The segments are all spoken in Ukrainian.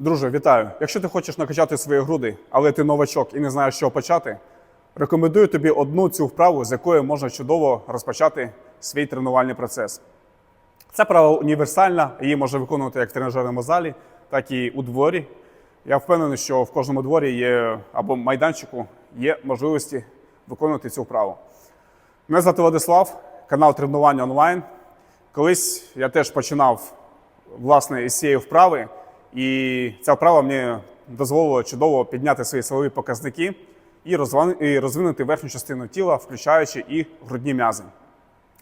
Друже, вітаю! Якщо ти хочеш накачати свої груди, але ти новачок і не знаєш, чого почати, рекомендую тобі одну цю вправу, з якої можна чудово розпочати свій тренувальний процес. Ця вправа універсальна, її можна виконувати як в тренажерному залі, так і у дворі. Я впевнений, що в кожному дворі є або майданчику є можливості виконувати цю вправу. Мене звати Владислав, канал тренування онлайн. Колись я теж починав власне із цієї вправи, і ця вправа мені дозволила чудово підняти свої силові показники і розвинути верхню частину тіла, включаючи і грудні м'язи.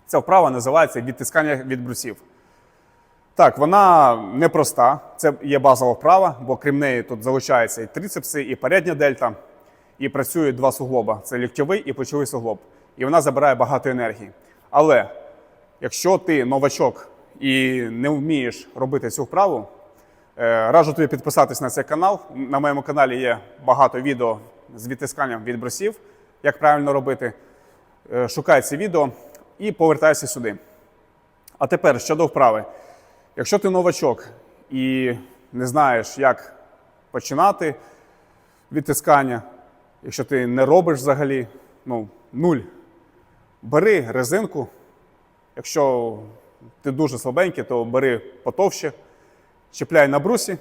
Ця вправа називається відтискання від брусів. Так, вона непроста, це є базова вправа, бо крім неї тут залучаються і трицепси, і передня дельта, і працюють два суглоба: це ліктьовий і плечовий суглоб. І вона забирає багато енергії. Але якщо ти новачок і не вмієш робити цю вправу, раджу тобі підписатись на цей канал. На моєму каналі є багато відео з відтисканням від брусів, як правильно робити. Е, Шукай ці відео і повертайся сюди. А тепер щодо вправи. Якщо ти новачок і не знаєш, як починати відтискання, якщо ти не робиш взагалі, ну, нуль, бери резинку. Якщо ти дуже слабенький, то бери потовще, чіпляй на брусі,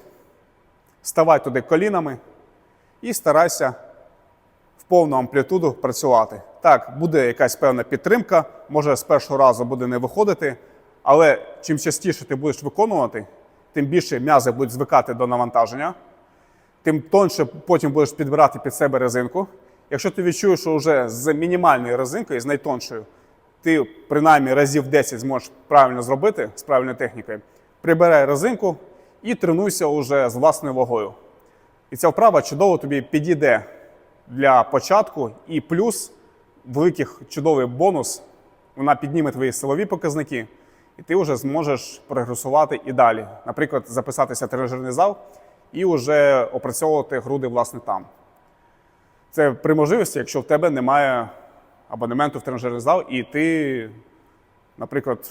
ставай туди колінами і старайся в повну амплітуду працювати. Так, буде якась певна підтримка, може з першого разу буде не виходити, але чим частіше ти будеш виконувати, тим більше м'язи будуть звикати до навантаження, тим тонше потім будеш підбирати під себе резинку. Якщо ти відчуєш, що вже з мінімальною резинкою, з найтоншою, ти принаймні разів 10 зможеш правильно зробити з правильною технікою, прибирай резинку і тренуйся уже з власною вагою. І ця вправа чудово тобі підійде для початку, і плюс великий чудовий бонус, вона підніме твої силові показники, і ти вже зможеш прогресувати і далі. Наприклад, записатися в тренажерний зал і вже опрацьовувати груди власне там. Це при можливості, якщо в тебе немає абонементу в тренажерний зал, і ти, наприклад,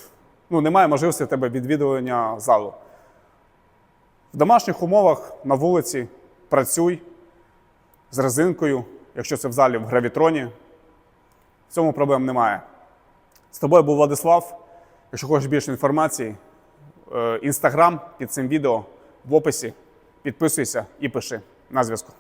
ну, немає можливості в тебе відвідування залу. В домашніх умовах на вулиці працюй з резинкою, якщо це в залі в гравітроні. В цьому проблем немає. З тобою був Владислав. Якщо хочеш більше інформації, інстаграм під цим відео в описі. Підписуйся і пиши на зв'язку.